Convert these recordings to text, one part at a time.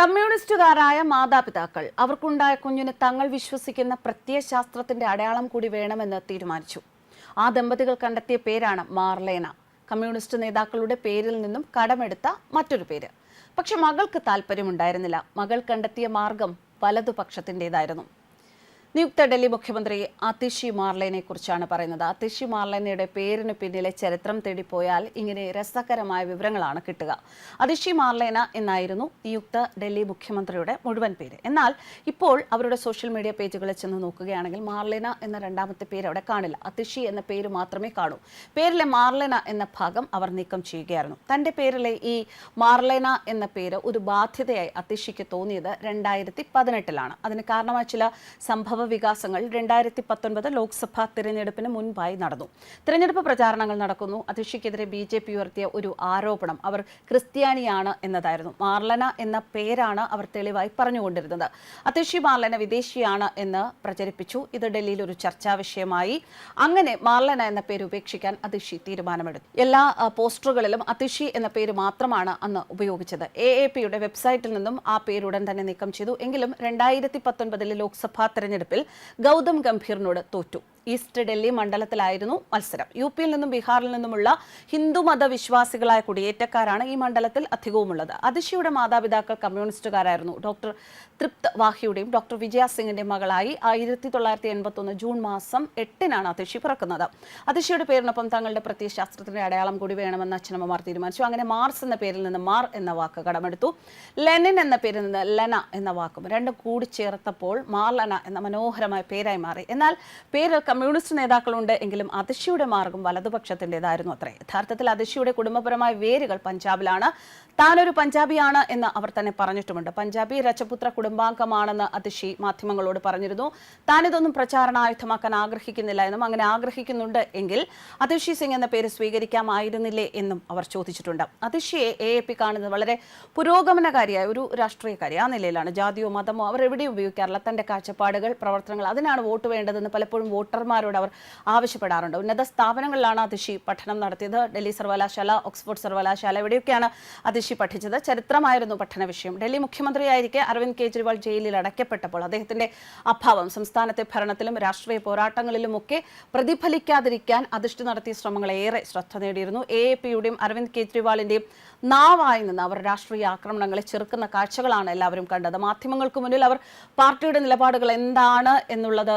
കമ്മ്യൂണിസ്റ്റുകാരായ മാതാപിതാക്കൾ അവർക്കുണ്ടായ കുഞ്ഞിന് തങ്ങൾ വിശ്വസിക്കുന്ന പ്രത്യയശാസ്ത്രത്തിന്റെ അടയാളം കൂടി വേണമെന്ന് തീരുമാനിച്ചു. ആ ദമ്പതികൾ കണ്ടെത്തിയ പേരാണ് മാർലേന. കമ്മ്യൂണിസ്റ്റ് നേതാക്കളുടെ പേരിൽ നിന്നും കടമെടുത്ത മറ്റൊരു പേര്. പക്ഷെ മകൾക്ക് താല്പര്യമുണ്ടായിരുന്നില്ല. മകൾ കണ്ടെത്തിയ മാർഗം വലതുപക്ഷത്തിന്റെതായിരുന്നു നിയുക്ത ഡൽഹി മുഖ്യമന്ത്രി അതിഷി മാർലേനെ കുറിച്ചാണ് പറയുന്നത്. അതിഷി മാർലേനയുടെ പേരിന് പിന്നിലെ ചരിത്രം തേടിപ്പോയാൽ ഇങ്ങനെ രസകരമായ വിവരങ്ങളാണ് കിട്ടുക. അതിഷി മാർലേന എന്നായിരുന്നു നിയുക്ത ഡൽഹി മുഖ്യമന്ത്രിയുടെ മുഴുവൻ പേര്. എന്നാൽ ഇപ്പോൾ അവരുടെ സോഷ്യൽ മീഡിയ പേജുകളിൽ ചെന്ന് നോക്കുകയാണെങ്കിൽ മാർലേന എന്ന രണ്ടാമത്തെ പേര് അവിടെ കാണില്ല. അതിഷി എന്ന പേര് മാത്രമേ കാണൂ. പേരിലെ മാർലേന എന്ന ഭാഗം അവർ നീക്കം ചെയ്യുകയായിരുന്നു. തന്റെ പേരിലെ ഈ മാർലേന എന്ന പേര് ഒരു ബാധ്യതയായി അതിഷിക്ക് തോന്നിയത് രണ്ടായിരത്തി പതിനെട്ടിലാണ്. അതിന് കാരണമായ ചില സംഭവ വികാസങ്ങൾ രണ്ടായിരത്തി പത്തൊൻപത് ലോക്സഭാ തിരഞ്ഞെടുപ്പിന് മുൻപായി നടന്നു. തിരഞ്ഞെടുപ്പ് പ്രചാരണങ്ങൾ നടക്കുന്നു. അതിഷിക്കെതിരെ ബി ജെ പി ഉയർത്തിയ ഒരു ആരോപണം അവർ ക്രിസ്ത്യാനിയാണ് എന്നതായിരുന്നു. മാർലന എന്ന പേരാണ് അവർ തെളിവായി പറഞ്ഞുകൊണ്ടിരുന്നത്. അതിഷി മാർലന വിദേശിയാണ് എന്ന് പ്രചരിപ്പിച്ചു. ഇത് ഡൽഹിയിൽ ഒരു ചർച്ചാ വിഷയമായി. അങ്ങനെ മാർലന എന്ന പേര് ഉപേക്ഷിക്കാൻ അതിഷി തീരുമാനമെടുത്തു. എല്ലാ പോസ്റ്ററുകളിലും അതിഷി എന്ന പേര് മാത്രമാണ് അന്ന് ഉപയോഗിച്ചത്. എ എ പിയുടെ വെബ്സൈറ്റിൽ നിന്നും ആ പേരുടൻ തന്നെ നീക്കം ചെയ്തു. എങ്കിലും രണ്ടായിരത്തി പത്തൊൻപതിലെ ലോക്സഭാ തെരഞ്ഞെടുപ്പിൽ ഗൗതം ഗംഭീറിനോട് തോറ്റു ഈസ്റ്റ് ഡൽഹി മണ്ഡലത്തിലായിരുന്നു മത്സരം. യു പിയിൽ നിന്നും ബീഹാറിൽ നിന്നുമുള്ള ഹിന്ദുമത വിശ്വാസികളായ കുടിയേറ്റക്കാരാണ് ഈ മണ്ഡലത്തിൽ അധികവുമുള്ളത്. അതിഷിയുടെ മാതാപിതാക്കൾ കമ്മ്യൂണിസ്റ്റുകാരായിരുന്നു. ഡോക്ടർ തൃപ്ത് വാഹിയുടെയും ഡോക്ടർ വിജയ സിംഗിന്റെ മകളായി ആയിരത്തി തൊള്ളായിരത്തി എൺപത്തൊന്ന് ജൂൺ മാസം എട്ടിനാണ് അതിഷി പിറക്കുന്നത്. അതിഷിയുടെ പേരിനൊപ്പം തങ്ങളുടെ പ്രത്യയശാസ്ത്രത്തിന്റെ അടയാളം കൂടി വേണമെന്ന് അച്ഛനമ്മമാർ തീരുമാനിച്ചു. അങ്ങനെ മാർസ് എന്ന പേരിൽ നിന്ന് മാർ എന്ന വാക്ക് കടമെടുത്തു. ലെനിൻ എന്ന പേരിൽ നിന്ന് ലെന എന്ന വാക്കും രണ്ടും കൂടി ചേർത്തപ്പോൾ മാർലന എന്ന മനോഹരമായ പേരായി മാറി. എന്നാൽ പേരിൽ കമ്മ്യൂണിസ്റ്റ് നേതാക്കളുണ്ട് എങ്കിലും അതിശിയുടെ മാർഗം വലതുപക്ഷത്തിന്റെതായിരുന്നു അത്രേ. യഥാർത്ഥത്തിൽ അതിശിയുടെ കുടുംബപരമായ വേരുകൾ പഞ്ചാബിലാണ്. താനൊരു പഞ്ചാബിയാണ് എന്ന് അവർ തന്നെ പറഞ്ഞിട്ടുമുണ്ട്. പഞ്ചാബി രജപുത്ര കുടുംബാംഗമാണെന്ന് അതിശി മാധ്യമങ്ങളോട് പറഞ്ഞിരുന്നു. താനിതൊന്നും പ്രചാരണായുധമാക്കാൻ ആഗ്രഹിക്കുന്നില്ല എന്നും അങ്ങനെ ആഗ്രഹിക്കുന്നുണ്ട് എങ്കിൽ അതിഷി സിംഗ് എന്ന പേര് സ്വീകരിക്കാമായിരുന്നില്ലേ എന്നും അവർ ചോദിച്ചിട്ടുണ്ട്. അതിഷിയെ എ എ പി കാണുന്നത് വളരെ പുരോഗമനകാരിയായ ഒരു രാഷ്ട്രീയക്കാരി ആ നിലയിലാണ്. ജാതിയോ മതമോ അവർ എവിടെയും ഉപയോഗിക്കാറില്ല. തന്റെ കാഴ്ചപ്പാടുകൾ പ്രവർത്തനങ്ങൾ അതിനാണ് വോട്ട് വേണ്ടതെന്ന് പലപ്പോഴും വോട്ടർമാരോട് അവർ ആവശ്യപ്പെടാറുണ്ട്. ഉന്നത സ്ഥാപനങ്ങളിലാണ് അതിഷി പഠനം നടത്തിയത്. ഡൽഹി സർവകലാശാല ഓക്സ്ഫോർഡ് സർവകലാശാല ഇവിടെയൊക്കെയാണ് അതിഷി പഠിച്ചത്. ചരിത്രമായിരുന്നു പഠന വിഷയം. ഡൽഹി മുഖ്യമന്ത്രിയായിരിക്കെ അരവിന്ദ് കെജ്രിവാൾ ജയിലിൽ അടയ്ക്കപ്പെട്ടപ്പോൾ അദ്ദേഹത്തിന്റെ അഭാവം സംസ്ഥാനത്തെ ഭരണത്തിലും രാഷ്ട്രീയ പോരാട്ടങ്ങളിലുമൊക്കെ പ്രതിഫലിക്കാതിരിക്കാൻ അതിഷ്ഠി നടത്തിയ ശ്രമങ്ങൾ ഏറെ ശ്രദ്ധ നേടിയിരുന്നു. എ എ പിയുടെയും അരവിന്ദ് കെജ്രിവാളിന്റെയും നാവായി നിന്ന് അവർ രാഷ്ട്രീയ ആക്രമണങ്ങളെ ചെറുക്കുന്ന കാഴ്ചകളാണ് എല്ലാവരും കണ്ടത്. മാധ്യമങ്ങൾക്ക് മുന്നിൽ അവർ പാർട്ടിയുടെ നിലപാടുകൾ എന്താണ് എന്നുള്ളത്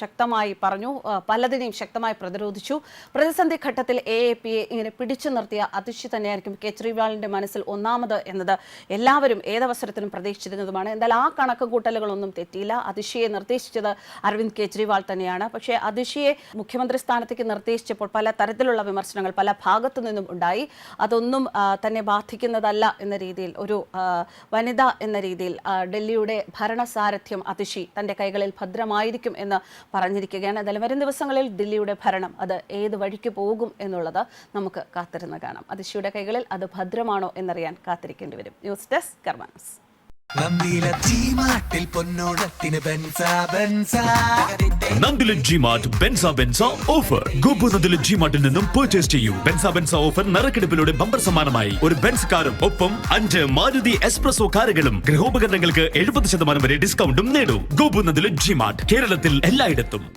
ശക്തമായി പറഞ്ഞു ആ, പലതിനെയും ശക്തമായി പ്രതിരോധിച്ചു. പ്രതിസന്ധി ഘട്ടത്തിൽ എ എ പിയെ ഇങ്ങനെ പിടിച്ചു നിർത്തിയ അതിശി തന്നെയായിരിക്കും കെജ്രിവാളിന്റെ മനസ്സിൽ ഒന്നാമത് എന്നത്. എല്ലാവരും ഏതവസരത്തിനും പ്രതീക്ഷിച്ചിരുന്നതുമാണ്. എന്നാൽ ആ കണക്ക് കൂട്ടലുകളൊന്നും തെറ്റിയില്ല. അതിഷിയെ നിർദ്ദേശിച്ചത് അരവിന്ദ് കെജ്രിവാൾ തന്നെയാണ്. പക്ഷേ അതിഷിയെ മുഖ്യമന്ത്രി സ്ഥാനത്തേക്ക് നിർദ്ദേശിച്ചപ്പോൾ പല തരത്തിലുള്ള വിമർശനങ്ങൾ പല ഭാഗത്തു നിന്നും ഉണ്ടായി. അതൊന്നും തന്നെ ബാധിക്കുന്നതല്ല എന്ന രീതിയിൽ ഒരു വനിത എന്ന രീതിയിൽ ഡൽഹിയുടെ ഭരണസാരഥ്യം അതിഷി തന്റെ കൈകളിൽ ഭദ്രമായിരിക്കും എന്ന് പറഞ്ഞിരിക്കുകയാണ്. എന്തായാലും വരും ദിവസങ്ങളിൽ ദില്ലിയുടെ ഭരണം അത് ഏത് വഴിക്ക് പോകും എന്നുള്ളത് നമുക്ക് കാത്തിരുന്ന് കാണാം. അതിശയുടെ കൈകളിൽ അത് ഭദ്രമാണോ എന്നറിയാൻ കാത്തിരിക്കേണ്ടി വരും. ന്യൂസ് ഡെസ്ക് കർമാനസ്. നന്ദിയിലെ ജിമാർട്ട് ബെൻസ ബെൻസ. ഓഫർ. ഗോപു നന്ദില ജി നിന്നും പർച്ചേസ് ചെയ്യൂ. ബെൻസ ബെൻസ ഓഫർ നറുക്കെടുപ്പിലൂടെ ബമ്പർ സമ്മാനമായി. ഒരു ബെൻസ് കാറും ഒപ്പം അഞ്ച് മാരുതി എക്സ്പ്രസോ കാറുകളും. ഗൃഹോപകരണങ്ങൾക്ക് എഴുപത് ശതമാനം വരെ ഡിസ്കൗണ്ടും നേടൂ. ഗോപു നന്ദില ജി മാർട്ട് കേരളത്തിൽ എല്ലായിടത്തും.